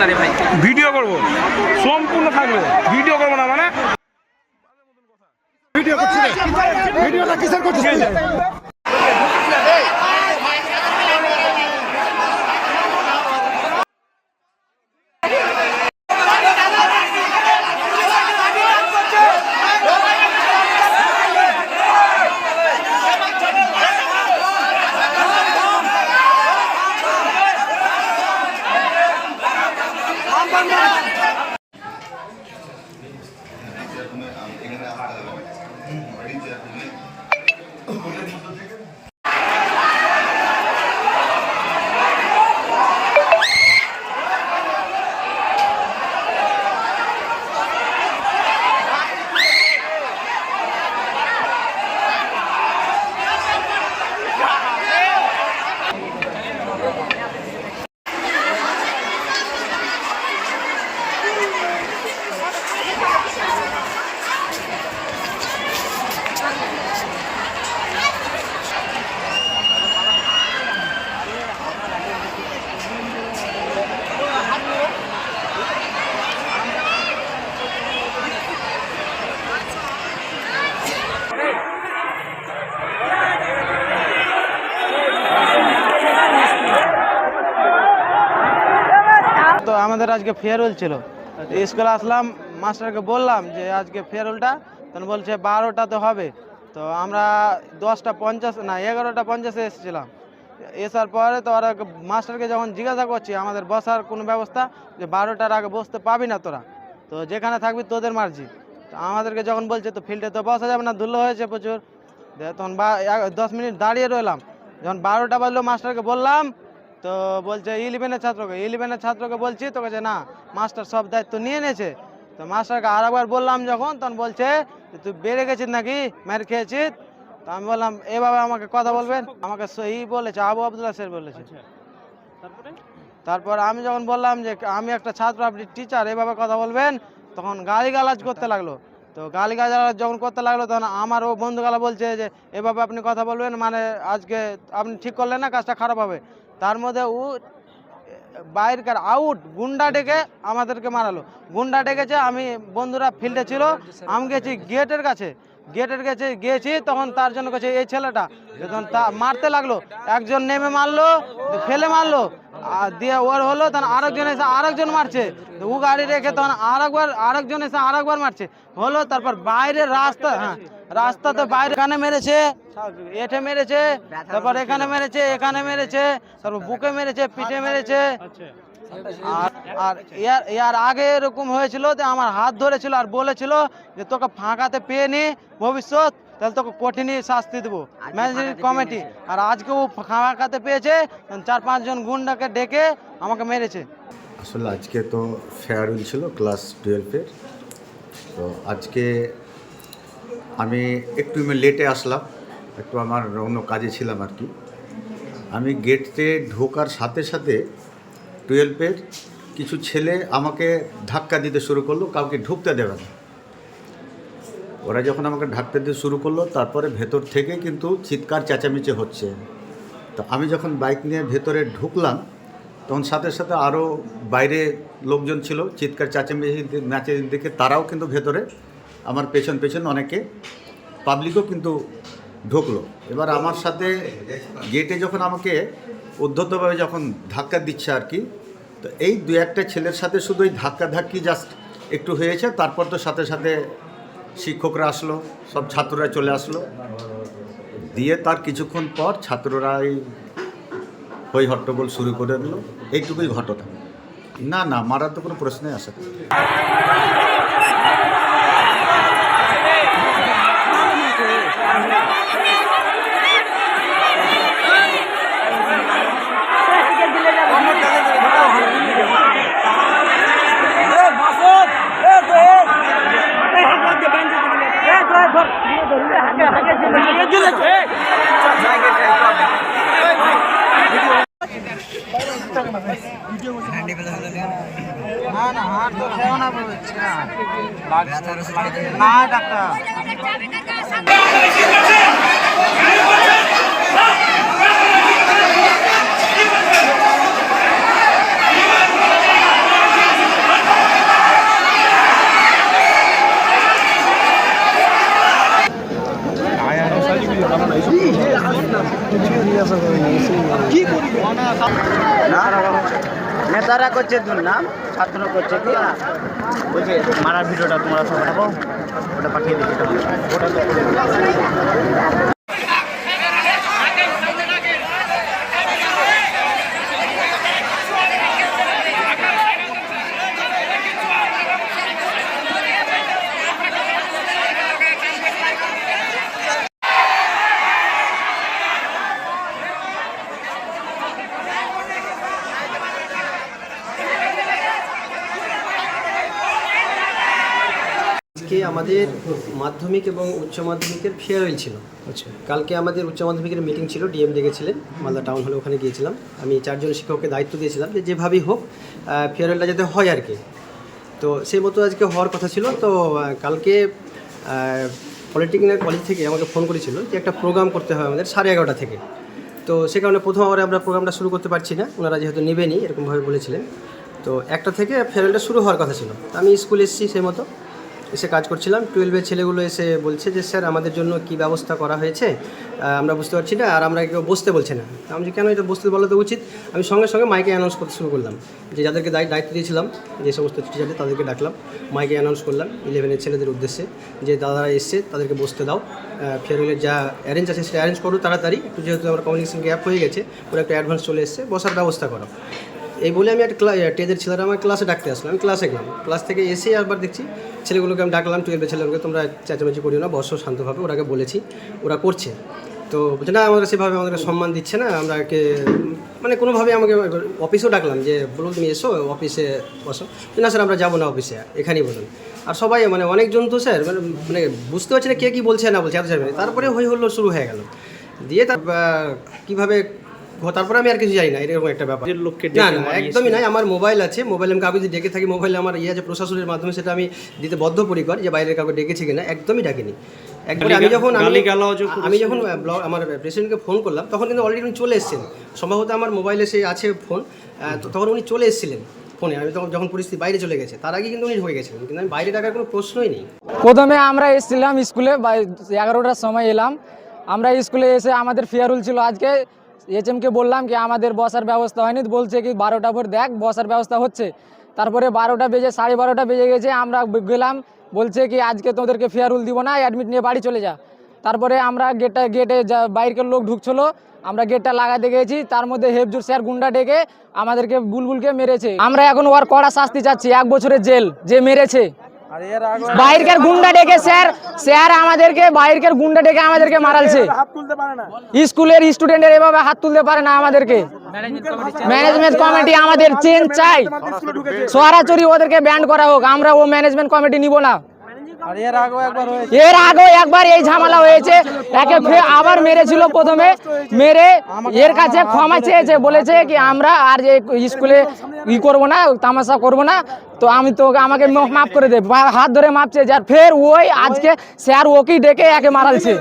না রে ভাই। ভিডিও করব। সম্পূর্ণ থাকবে। ভিডিও করব না মানে? ভিডিও করছি ভিডিওটা কিসের করছিস তুই? তো আমাদের আজকে ফেয়ারওয়েল ছিল। তো স্কুলে আসলাম মাস্টারকে বললাম যে আজকে ফেয়ারওয়েলটা তখন বলছে বারোটা তো হবে। তো আমরা দশটা পঞ্চাশ না এগারোটা পঞ্চাশে এসেছিলাম। এসার পরে তো ওরা মাস্টারকে যখন জিজ্ঞাসা করছি আমাদের বসার কোনো ব্যবস্থা? যে বারোটার আগে বসতে পাবি না তোরা। তো যেখানে থাকবি তোদের মার্জি। তো আমাদেরকে যখন বলছে তো ফিল্ডে তো বসা যাবে না ধুলো হয়েছে প্রচুর। তখন বা দশ মিনিট দাঁড়িয়ে রইলাম। যখন বারোটা বাজলো মাস্টারকে বললাম তো বলছে ইলেভেনের ছাত্রকে ইলেভেনের ছাত্রকে বলছি তো কাছে না মাস্টার সব দায়িত্ব নিয়ে নিয়েছে তো মাস্টারকে আর একবার বললাম যখন তখন বলছে যে তুই বেড়ে গেছিস নাকি? মের খেয়েছিস? তো আমি বললাম এভাবে আমাকে কথা বলবেন? আমাকে সহি বলেছে আবু আবদুল্লাহ স্যার বলেছে। তারপর? আমি যখন বললাম যে আমি একটা ছাত্র আপনি টিচার এভাবে কথা বলবেন? তখন গালি গালাজ করতে লাগল। তো গালি যখন করতে লাগল, তখন আমার ও বন্ধুগালা বলছে যে, এভাবে আপনি কথা বলবেন মানে আজকে আপনি ঠিক করলেন না, কাজটা খারাপ হবে। তার মধ্যে ও বাইরকার আউট গুন্ডা ডেকে আমাদেরকে মারালো। গুন্ডা ডেকেছে, আমি বন্ধুরা ফিল্ডে ছিল, আমি গেছি গেটের কাছে। গেটের কাছে গিয়েছি, তখন তার জন্য কাছে এই ছেলেটা। যখন তা মারতে লাগল, একজন নেমে মারলো, ফেলে মারলো দিয়ে ওর হলো তখন আরেকজন এসে আরেকজন মারছে। ও গাড়ি রেখে তখন আরেকবার, আরেকজন এসে আরেকবার মারছে। হলো তারপর বাইরে রাস্তা হ্যাঁ রাস্তাতে বাইরে এখানে মেরেছে, এঠে মেরেছে, তারপর এখানে মেরেছে এখানে মেরেছে, তারপর বুকে মেরেছে, পিঠে মেরেছে। আর আর ইয়ার ইয়ার আগে এরকম হয়েছিল যে আমার হাত ধরেছিল আর বলেছিল যে তোকে ফাঁকাতে পেয়ে নি ভবিষ্যৎ তাহলে তোকে কঠিনই শাস্তি দেবো। Managing committee. আর আজকে ও ফাঁকাতে পেয়েছে চার পাঁচজন গুন্ডাকে ডেকে আমাকে মেরেছে। আসলে আজকে তো ফেয়ারওয়েল ছিল ক্লাস টুয়েলভের তো আজকে আমি একটু লেটে আসলাম একটু আমার অন্য কাজে ছিলাম আর কি। আমি গেটে ঢোকার সাথে সাথে টুয়েলভের কিছু ছেলে আমাকে ধাক্কা দিতে শুরু করল, কাউকে ঢুকতে দেবে না। ওরা যখন আমাকে ঢাকতে দিতে শুরু করল, তারপরে ভেতর থেকে কিন্তু চিৎকার চেঁচামেচি হচ্ছে। তো আমি যখন বাইক নিয়ে ভেতরে ঢুকলাম, তখন সাথে সাথে আরও বাইরে লোকজন ছিল, চিৎকার চেঁচামেচি ম্যাচে দেখে তারাও কিন্তু ভেতরে, আমার পেছন পেছন অনেকে। পাবলিকও কিন্তু ঢুকলো। এবার আমার সাথে গেটে যখন আমাকে উদ্ধতভাবে যখন ধাক্কা দিচ্ছে আর কি, তো এই দু একটা ছেলের সাথে শুধু ওই ধাক্কা ধাক্কি জাস্ট একটু হয়েছে, তারপর তো সাথে সাথে শিক্ষকরা আসলো, সব ছাত্ররা চলে আসলো। দিয়ে তার কিছুক্ষণ পর ছাত্ররা এই হই হট্টগোল শুরু করে দিল। এইটুকুই ঘটনা। না না, মারার তো কোনো প্রশ্নই আসে না। না ডাক্তার নেতারা করছে দুর্নাম ছাত্র করছে কি? বলছে, মারার ভিডিওটা তোমরা সব পাঠাবো ওটা পাঠিয়ে দিচ্ছি। ওটা আমাদের মাধ্যমিক এবং উচ্চ মাধ্যমিকের ফেয়ারওয়েল ছিল। আচ্ছা। কালকে আমাদের উচ্চ মাধ্যমিকের মিটিং ছিল ডিএম ডেকেছিলেন মালদা টাউন হলে ওখানে গিয়েছিলাম। আমি চারজন শিক্ষককে দায়িত্ব দিয়েছিলাম যে যেভাবেই হোক ফেয়ারওয়েলটা যাতে হয় আর কি। তো সেই মতো আজকে হওয়ার কথা ছিল। তো কালকে পলিটেকনিক্যাল কলেজ থেকে আমাকে ফোন করেছিল যে একটা প্রোগ্রাম করতে হয় আমাদের সাড়ে এগারোটা থেকে। তো সে কারণে প্রথম আবার আমরা প্রোগ্রামটা শুরু করতে পারছি না ওনারা যেহেতু নেবেনি এরকমভাবে বলেছিলেন। তো একটা থেকে ফেয়ারওয়েলটা শুরু হওয়ার কথা ছিল। আমি স্কুলে এসেছি সেই মতো। এসে কাজ করছিলাম। টুয়েলভের ছেলেগুলো এসে বলছে যে, স্যার, আমাদের জন্য কি ব্যবস্থা করা হয়েছে? আমরা বুঝতে পারছি না, আর আমরা কেউ বসতে বলছে না। আমি যে, কেন এটা বসতে বলা তো উচিত? আমি সঙ্গে সঙ্গে মাইকে অ্যানাউন্স করতে শুরু করলাম। যে, যাদেরকে দায়িত্ব দায়িত্ব দিয়েছিলাম, যে সমস্ত টিচারদের তাদেরকে ডাকলাম। মাইকে অ্যানাউন্স করলাম ইলেভেনের ছেলেদের উদ্দেশ্যে যে দাদারা এসছে, তাদেরকে বসতে দাও। ফেয়ারওয়েলের যা অ্যারেঞ্জ আছে, সেটা অ্যারেঞ্জ করো তাড়াতাড়ি। যেহেতু আমার কমিউনিকেশন গ্যাপ হয়ে গেছে, ওরা একটা অ্যাডভান্স চলে এসছে, বসার ব্যবস্থা করো। এই বলে আমি একটা টেদের ছেলেরা আমার ক্লাসে ডাকতে আসলাম। আমি ক্লাসে গেলাম। ক্লাস থেকে এসে আবার দেখছি ছেলেগুলোকে আমি ডাকলাম টুয়েলভের ছেলেগুলোকে, তোমরা চেঁচামেচি করিও না, বসো শান্তভাবে। ওরাকে বলেছি, ওরা করছে। তো বলছে, না, আমাদের সেভাবে আমাদেরকে সম্মান দিচ্ছে না আমরাকে মানে কোনোভাবে আমাকে অফিসেও ডাকলাম যে বলুন তুমি এসো অফিসে বসো। না, স্যার, আমরা যাব না অফিসে এখানেই বলুন আর সবাই মানে অনেকজন তো, স্যার মানে মানে বুঝতে পারছি না কে কী বলছে, না বলছে, এত যাবে তারপরে হই হল্লো শুরু হয়ে গেল। দিয়ে তার কীভাবে তারপরে আমি আর কিছু জানি না এরকম একটা ব্যাপার। না না একদমই নাই আমার মোবাইল আছে মোবাইলে আমি কাউকে যদি ডেকে থাকি মোবাইলে আমার ইয়ে আছে প্রশাসনের মাধ্যমে সেটা আমি দিতে বদ্ধপরিকর যে বাইরের কাউকে ডেকেছি কিনা একদমই ডাকিনি। একবারে আমি যখন আমি আমি যখন ব্লগ আমার প্রেসিডেন্টকে ফোন করলাম তখন কিন্তু অলরেডি উনি চলে এসেছেন। সম্ভবত আমার মোবাইলে সে আছে ফোন তো তখন উনি চলে এসেছিলেন ফোনে। আমি তখন যখন পরিস্থিতি বাইরে চলে গেছে তার আগে কিন্তু উনি হয়ে গেছিলেন কিন্তু আমি বাইরে ডাকার কোনো প্রশ্নই নেই। প্রথমে আমরা এসেছিলাম স্কুলে এগারোটার সময় এলাম। আমরা স্কুলে এসে আমাদের ফেয়ারুল ছিল আজকে এইচএমকে বললাম কি, আমাদের বসার ব্যবস্থা হয়নি। বলছে কি, বারোটা ভোর দেখ, বসার ব্যবস্থা হচ্ছে। তারপরে বারোটা বেজে, সাড়ে বারোটা বেজে গেছে, আমরা গেলাম। বলছে কি, আজকে তোদেরকে ফেয়ারুল দিব না অ্যাডমিট নিয়ে বাড়ি চলে যা। তারপরে আমরা গেটটা গেটে যা, বাইরের লোক ঢুকছিল, আমরা গেটটা লাগাতে গেছি। তার মধ্যে হেফজুর স্যার গুন্ডা ডেকে আমাদেরকে বুলবুলকে মেরেছে। আমরা এখন ওর কড়া শাস্তি চাচ্ছি, এক বছরের জেল, যে মেরেছে। আর বাইরের গুন্ডা ডেকে স্যার স্যার আমাদেরকে বাইরের গুন্ডা ডেকে আমাদেরকে মারালছে। স্কুলের স্টুডেন্টের এভাবে হাত তুলতে পারে না আমাদেরকে। ম্যানেজমেন্ট কমিটি আমাদের চেঞ্জ চাই। সরাসরি ওদেরকে ব্যান্ড করা হোক আমরা ও ম্যানেজমেন্ট কমিটি নিব না। এর আগেও একবার এই ঝামেলা হয়েছে। একে ফের আবার মেরেছিল প্রথমে। মেরে এর কাছে ক্ষমা চেয়েছে। বলেছে কি আমরা আর যে স্কুলে ই করব না তামাশা করব না তো আমি তো আমাকে মাফ করে দে। হাত ধরে মাপ চেয়েছে আর ফের ওই আজকে স্যার ওকেই ডেকে একে মারালছে